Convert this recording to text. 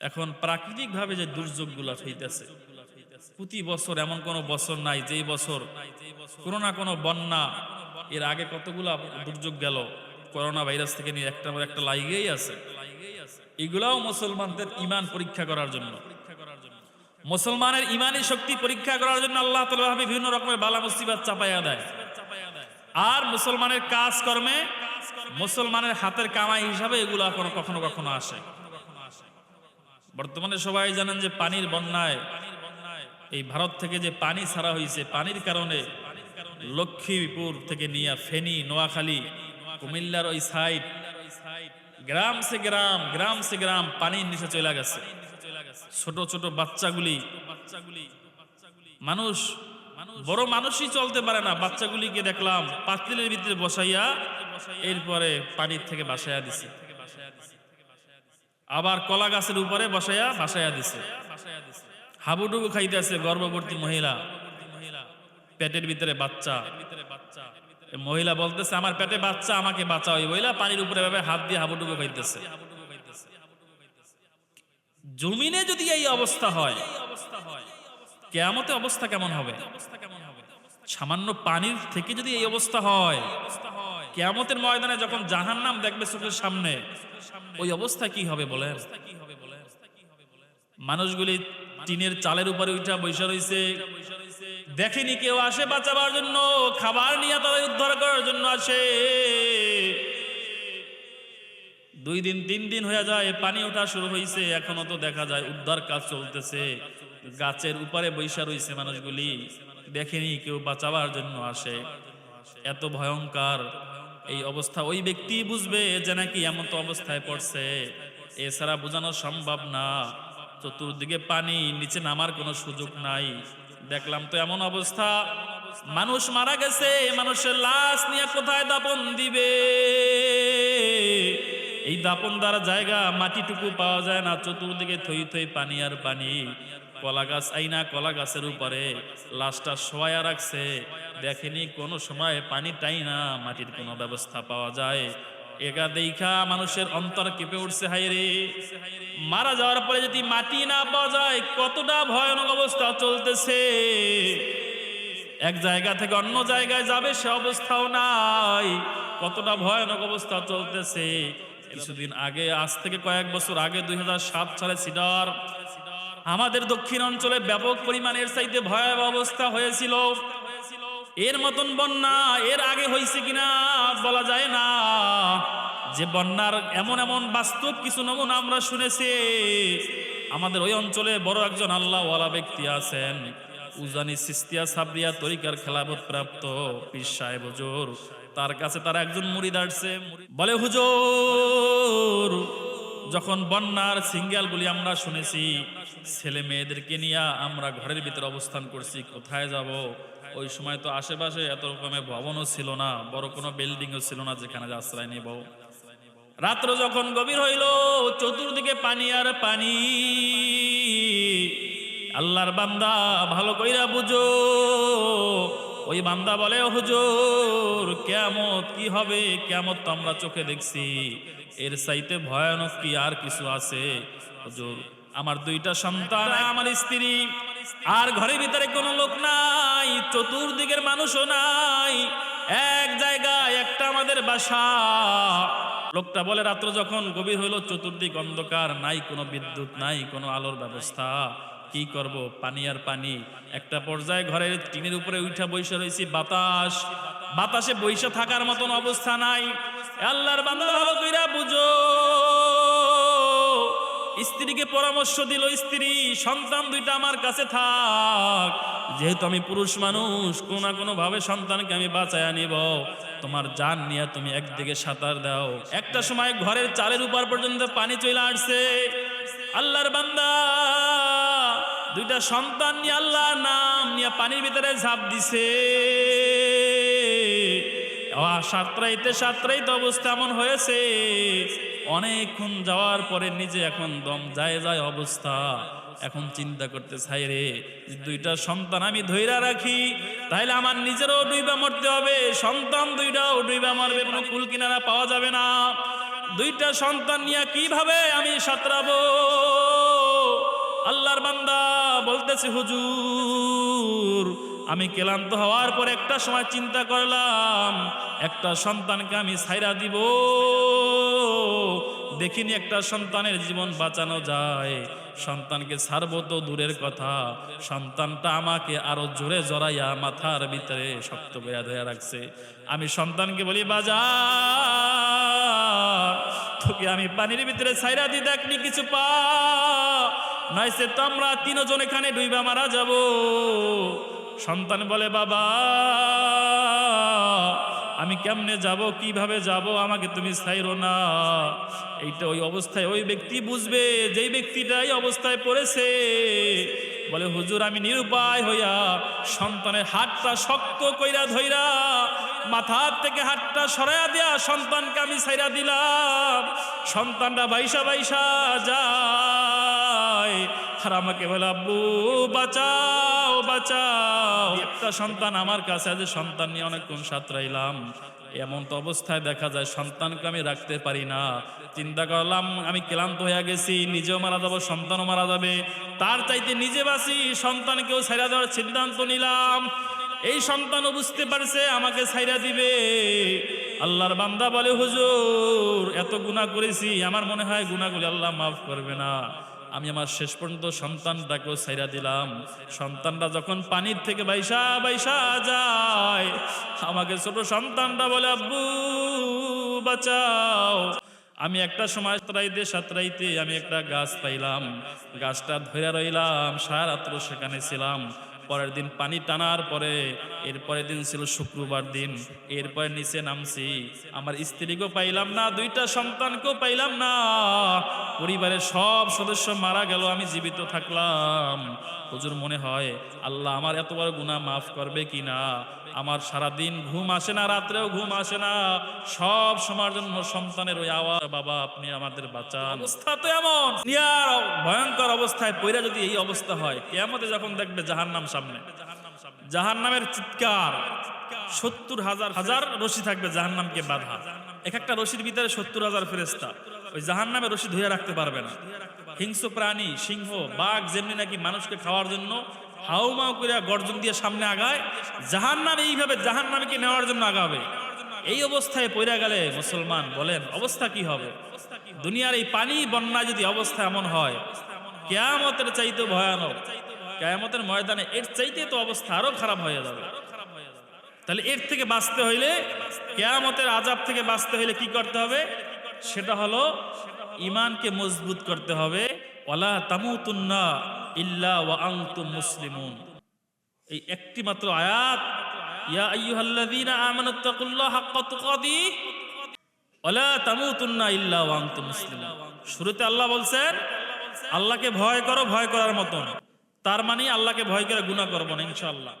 এখন প্রাকৃতিকভাবে যে দুর্যোগগুলো হইতেছে, প্রতি বছর এমন কোনো বছর নাই যেই বছর কোনো না কোনো বন্যা, এর আগে কতগুলা দুর্যোগ গেল, করোনা ভাইরাস থেকে নিয়ে একটা পর একটা লাইগেই আছে। এগুলাও মুসলমানদের ইমান পরীক্ষা করার জন্য। মুসলমানের ইমানি শক্তি পরীক্ষা করার জন্য আল্লাহ তাআলা ভাবে বিভিন্ন রকমের বালা মুসিবত চাপাইয়া দেয়। আর মুসলমানের কাজ কর্মে মুসলমানের হাতের কামাই হিসাবে এগুলা কখনো কখনো আসে। বর্তমানে সবাই জানেন যে পানির বন্যায় এই ভারত থেকে যে পানি ছাড়া হয়েছে পানির কারণে লক্ষ্মীপুর থেকে নিয়ে ফেনী, নোয়াখালী, কুমিল্লার ওই সাইড, গ্রাম সে গ্রাম গ্রাম সে গ্রাম পানির নিচে চলে গেছে। ছোট ছোট বাচ্চাগুলি, মানুষ, বড় মানুষই চলতে পারে না। বাচ্চাগুলিকে দেখলাম পাতিলের ভিতরে বসাইয়া এরপরে পানির থেকে বাসাইয়া দিছে। আবার কলা গাছের উপরে বসাইয়া বাসাইয়া দিছে। হাবুডুবু খাইতেছে গর্ভবতী মহিলা। পেটের ভিতরে বাচ্চা। মহিলা বলতেছে, আমার পেটে বাচ্চা, আমাকে বাঁচাও। মহিলা পানির উপরে ভাবে হাত দিয়ে হাবুডুবু খাইতেছে। জমিনে যদি এই অবস্থা হয়, কেয়ামতে অবস্থা কেমন হবে? সামান্য পানির থেকে যদি এই অবস্থা হয় কেয়ামতের ময়দানে যখন জাহান নাম দেখবে চোখের সামনে, ওই অবস্থা কি হবে বলে মানুষগুলি টিনের চালের উপরে উঠা বৈশা রয়েছে দেখেনি কেউ আসে বাঁচাবার জন্য, খাবার নিয়ে তাদের উদ্ধার করার জন্য আসে। দুই দিন, তিন দিন হয়ে যায়, পানি ওঠা শুরু হয়েছে এখনও তো দেখা যায় উদ্ধার কাজ চলতেছে। গাছের উপরে বৈশা রয়েছে মানুষগুলি, দেখেনি কেউ বাঁচাবার জন্য আসে। এত ভয়ঙ্কর। এই অবস্থা ওই ব্যক্তি বুঝবে যে নাকি এমন তো অবস্থায় পড়ছে। এছাড়া বোঝানো সম্ভব না। চতুর্দিকে পানি, নিচে নামার কোনো সুযোগ নাই। দেখলাম তো এমন অবস্থা। মানুষ মারা গেছে, মানুষের লাশ নিয়ে কোথায় দাপন দিবে? এই দাপন দ্বারা জায়গা মাটিটুকু পাওয়া যায় না, চতুর্দিকে থই থই পানি আর পানি। কলা গাছ আইনা কলা গাছের উপরে লাশটা শোয়া রাখছে। দেখেনি কোনো সময় পানি টাই না, মাটির কোনো ব্যবস্থা পাওয়া যায়। এগা দেখা মানুষের অন্তর কেঁপে উঠছে হাইরে মারা যাওয়ার পরে যদি মাটি না পাওয়া যায়, কতটা ভয়ানক অবস্থা চলতেছে। এক জায়গা থেকে অন্য জায়গায় যাবে সে অবস্থাও নাই। কতটা ভয়ানক অবস্থা চলতেছে। কিছুদিন আগে, আজ থেকে কয়েক বছর আগে, দুই সালে সিডার আমাদের দক্ষিণ অঞ্চলে ব্যাপক পরিমাণের চাইতে ভয়াবহ অবস্থা হয়েছিল। এর মতন বন্যা এর আগে হয়েছে কিনা বলা যায় না। যে বন্যার এমন এমন বাস্তব কিছু নমুনা আমরা শুনেছি, আমাদের ওই অঞ্চলে বড় একজন আল্লাহওয়ালা ব্যক্তি আছেন, উজানি সিস্তিয়া সাবরিয়া তরিকার খেলাফত প্রাপ্ত পীর সাহেব হুজুর। তার কাছে তার একজন মুরিদ আসছে, বলে, হুজুর যখন বন্যার সিঙ্গেলগুলি আমরা শুনেছি, ছেলে মেয়েদেরকে নিয়ে আমরা ঘরের ভিতরে অবস্থান করছি, কোথায় যাব? ওই সময় তো আশেপাশে এত রকমের ভবনও ছিল না, বড় কোনো বিল্ডিংও ছিল না যেখানে আশ্রয় নিব। রাত্র যখন গভীর হইল, চতুর্দিকে পানি আর পানি। আল্লাহর বান্দা ভালো কইরা বুঝো ওই বান্দা বলে হুজুর কেমত কি হবে? কেমত তো আমরা চোখে দেখছি। এর চাইতে ভয়ানক কি আর কিছু আছে? হুজুর, আমার দুইটা সন্তান, আমার স্ত্রী, আর ঘরের ভিতরে কোনো লোক নাই, চতুর্দিকের মানুষও নাই। এক জায়গায় একটা আমাদের বাসা। লোকটা বলে, রাত্র যখন গভীর হইল, চতুর্দিক অন্ধকার, নাই কোনো বিদ্যুৎ, নাই কোনো আলোর ব্যবস্থা। কি করব? পানি আর পানি। একটা পর্যায়ে ঘরের টিনের উপরে উঠা বৈশা রয়েছি বাতাস। বাতাসে বৈশা থাকার মতন অবস্থা নাই। আল্লাহর বান্দা বুঝো। স্ত্রীকে পরামর্শ দিল, স্ত্রী, সন্তান দুইটা আমার কাছে থাক। যেহেতু আমি পুরুষ মানুষ, কোনো না কোনো ভাবে সন্তানকে আমি বাঁচায় নিব। তোমার জান নিয়ে তুমি একদিকে সাঁতার দাও। একটা সময় ঘরের চালের উপর পর্যন্ত পানি চলে আসছে। আল্লাহর বান্দা দুইটা সন্তান নিয়ে আল্লাহ নাম নিয়ে পানির ভিতরে ঝাঁপ দিছে। সাঁতরাইতে সাঁতরাইতে অবস্থা এমন হয়েছে। অনেকক্ষণ যাওয়ার পরে নিজে এখন দম যায় যায় অবস্থা। এখন চিন্তা করতে চাই রে, দুইটা সন্তান আমি ধৈরা রাখি তাহলে আমার নিজেরও ডুইবা মরতে হবে। সন্তান দুইটাও ডুইবা মারবে, কোনো কুল কিনারা পাওয়া যাবে না। দুইটা সন্তান নিয়ে কীভাবে আমি সাঁতরাবো? আল্লাহর বান্দা বলতেছে, হুজুর, আমি ক্লান্ত হওয়ার পর একটা সময় চিন্তা করলাম, একটা সন্তানকে আমি ছাইরা দিব। দেখিনি একটা সন্তানের জীবন বাঁচানো যায়। সন্তানকে ছাড়বো তো দূরের কথা। সন্তানটা আমাকে আরও জোরে জড়াইয়া মাথার ভিতরে শক্ত করে ধরে রাখছে। আমি সন্তানকে বলি, বাজার, তোকে আমি পানির ভিতরে ছাইরা দি, দেখনি কিছু পা। নয়সে তো আমরা তিনজন এখানে ডুইবা মারা যাব। সন্তান বলে, বাবা, আমি কেমনে যাব, কীভাবে যাব, আমাকে তুমি ছাইরো না। এইটা ওই অবস্থায় ওই ব্যক্তি বুঝবে, যেই ব্যক্তিটা এই অবস্থায় পড়েছে। বলে, হুজুর, আমি নিরুপায় হইয়া সন্তানের হাতটা শক্ত কইরা ধইরা, মাথার থেকে হাতটা সরাইয়া দিয়া সন্তানকে আমি ছাইরা দিলাম। সন্তানটা বাইসা বাইসা যায়। আর আমাকে বলে, আব্বু, বাঁচাও বাঁচাও। একটা সন্তান আমার কাছে আছে, সন্তান নিয়ে অনেকক্ষণ সাঁতরাইলাম। এমন তো অবস্থায় দেখা যায়, সন্তানকে আমি রাখতে পারি না। চিন্তা করলাম, আমি ক্লান্ত হয়ে গেছি, নিজেও মারা যাব, সন্তানও মারা যাবে। তার চাইতে নিজে বাসি সন্তানকেও ছাইরা দেওয়ার সিদ্ধান্ত নিলাম। এই সন্তানও বুঝতে পারছে, আমাকে ছাইরা দিবে। আল্লাহর বান্দা বলে, হুজুর, এত গুণা করেছি, আমার মনে হয় গুণাগুলি আল্লাহ মাফ করবে না। আমি আমার শেষ পর্যন্ত সন্তানটাকেও সাইরা দিলাম। সন্তানটা যখন পানির থেকে বাইসা বাইসা যায়, আমাকে ছোট সন্তানটা বলে, আব্বু, বাঁচাও। আমি একটা সময় সাঁতরাইতে সাতরাইতে আমি একটা গাছ পাইলাম। গাছটা ধরে রইলাম সারাত্র সেখানে ছিলাম। পরের দিন পানি টানার পরে, এরপরের দিন ছিল শুক্রবার দিন, এরপরে নিচে নামছি। আমার স্ত্রীকেও পাইলাম না, দুইটা সন্তানকেও পাইলাম না। পরিবারের সব সদস্য মারা গেল, আমি জীবিত থাকলাম। হুজুর মনে হয়, আল্লাহ আমার এত বড় গুণা মাফ করবে কি না আমার সারা দিন ঘুম আসে না, রাত্রেও ঘুম আসে না। সব সময়ের জন্য সন্তানের ওই আওয়াজ, বাবা, আপনি আমাদের বাঁচান। অবস্থা তো এমন ভয়ঙ্কর অবস্থায় পইরা যদি এই অবস্থা হয়, কেয়ামতে যখন দেখবে জাহান্নাম সামনে। জাহান্নামের চিৎকার। সত্তর হাজার হাজার রশি থাকবে জাহান্নামকে বাধা। এক একটা রশির ভিতরে সত্তর হাজার ফেরেস্তা ওই জাহান জাহান্নামের রশি ধুয়ে রাখতে পারবে না। হিংস্র প্রাণী, সিংহ, বাঘ যেমনি নাকি মানুষকে খাওয়ার জন্য হাউমাউ করে গর্জন দিয়ে সামনে আগায় জাহান জাহান্নাম এইভাবে জাহান্নামকে নেওয়ার জন্য আগাবে। এই অবস্থায় পড়ে গেলে মুসলমান বলেন, অবস্থা কি হবে? দুনিয়ার এই পানি বন্যা যদি অবস্থা এমন হয়, কেয়ামতের চাইতে ভয়ানক। কেয়ামতের ময়দানে এর চাইতে তো অবস্থা আরও খারাপ হয়ে যাবে। তাহলে এর থেকে বাঁচতে হইলে, কেয়ামতের আজাব থেকে বাঁচতে হইলে কি করতে হবে? সেটা হলো ইমানকে মজবুত করতে হবে। মুসলিমুন। এই আয়াত, ইয়া শুরুতে আল্লাহ বলছেন, আল্লাহকে ভয় করো, ভয় করার মতন। তার মানে আল্লাহকে ভয় করে গুণা করব না ইনশাআল্লাহ।